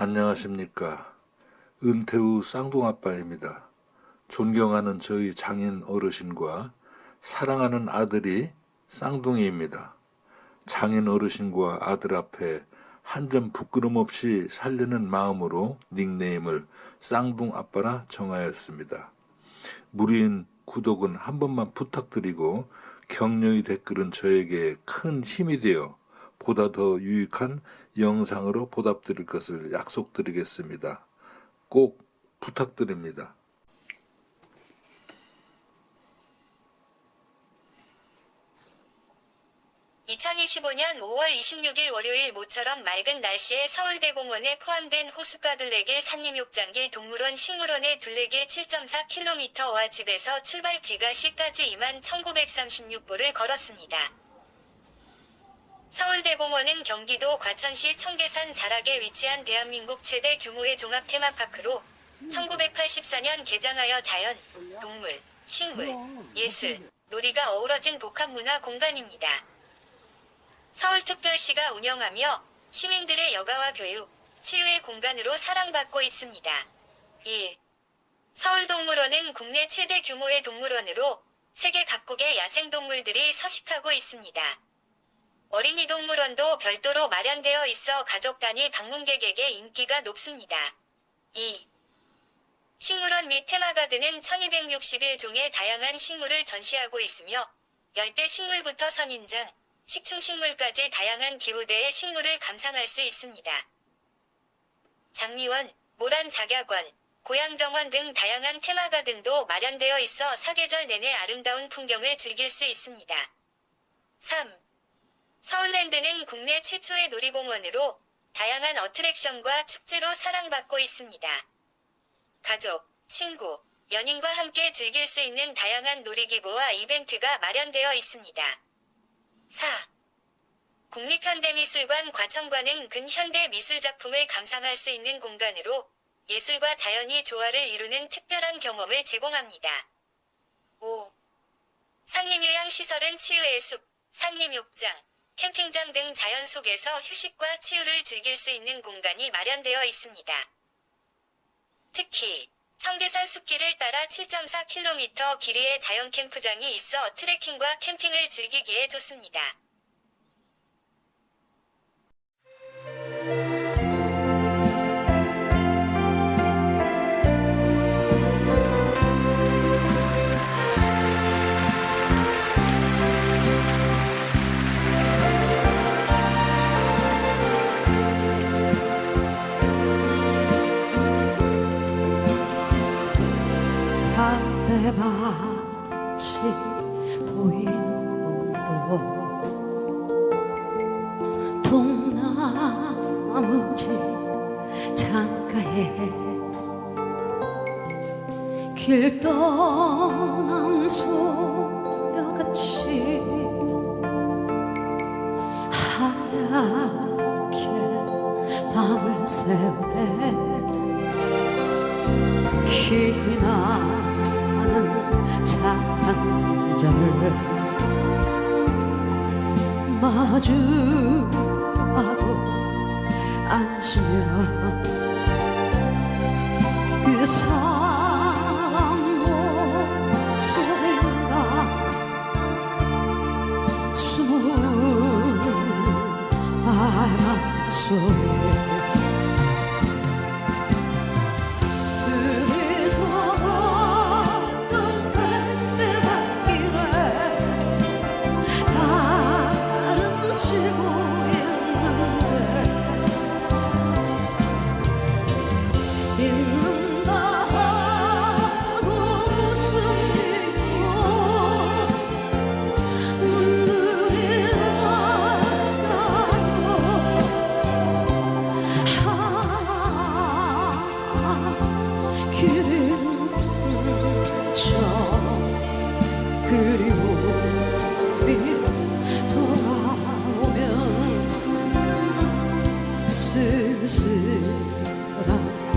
안녕하십니까. 은퇴 후 쌍둥아빠입니다. 존경하는 저희 장인 어르신과 사랑하는 아들이 쌍둥이입니다. 장인 어르신과 아들 앞에 한 점 부끄럼 없이 살려는 마음으로 닉네임을 쌍둥 아빠라 정하였습니다. 무리인 구독은 한 번만 부탁드리고 격려의 댓글은 저에게 큰 힘이 되어 보다 더 유익한 영상으로 보답드릴 것을 약속드리겠습니다. 꼭 부탁드립니다. 2025년 5월 26일 월요일 모처럼 맑은 날씨에 서울대공원에 포함된 호숫가 둘레길 산림욕장길 동물원 식물원의 둘레길 7.4km와 집에서 출발 귀가시까지 21,936보를 걸었습니다. 서울대공원은 경기도 과천시 청계산 자락에 위치한 대한민국 최대 규모의 종합 테마파크로 1984년 개장하여 자연, 동물, 식물, 예술, 놀이가 어우러진 복합문화 공간입니다. 서울특별시가 운영하며 시민들의 여가와 교육, 치유의 공간으로 사랑받고 있습니다. 1. 서울동물원은 국내 최대 규모의 동물원으로 세계 각국의 야생동물들이 서식하고 있습니다. 어린이 동물원도 별도로 마련되어 있어 가족 단위 방문객에게 인기가 높습니다. 2. 식물원 및 테마가든은 1261종의 다양한 식물을 전시하고 있으며 열대 식물부터 선인장, 식충식물까지 다양한 기후대의 식물을 감상할 수 있습니다. 장미원, 모란작약원, 고향정원 등 다양한 테마가든도 마련되어 있어 사계절 내내 아름다운 풍경을 즐길 수 있습니다. 3. 서울랜드는 국내 최초의 놀이공원으로 다양한 어트랙션과 축제로 사랑받고 있습니다. 가족, 친구, 연인과 함께 즐길 수 있는 다양한 놀이기구와 이벤트가 마련되어 있습니다. 4. 국립현대미술관 과천관은 근현대 미술작품을 감상할 수 있는 공간으로 예술과 자연이 조화를 이루는 특별한 경험을 제공합니다. 5. 산림요양시설은 치유의 숲, 산림욕장, 캠핑장 등 자연 속에서 휴식과 치유를 즐길 수 있는 공간이 마련되어 있습니다. 특히 청계산 숲길을 따라 7.4km 길이의 자연 캠프장이 있어 트레킹과 캠핑을 즐기기에 좋습니다. 달래밭이 보이는 곳 동나무지 창가에 길 떠난 소녀같이 하얗게 밤을 새우네 기나 는 장절을 마주하고 앉으면 그사 돌아오면 슬슬 아.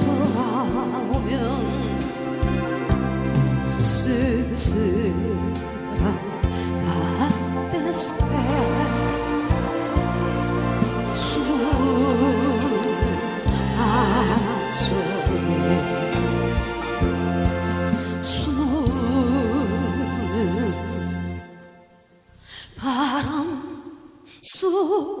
돌아오면 쓸쓸한 수안 속에 수놓는 바람 소리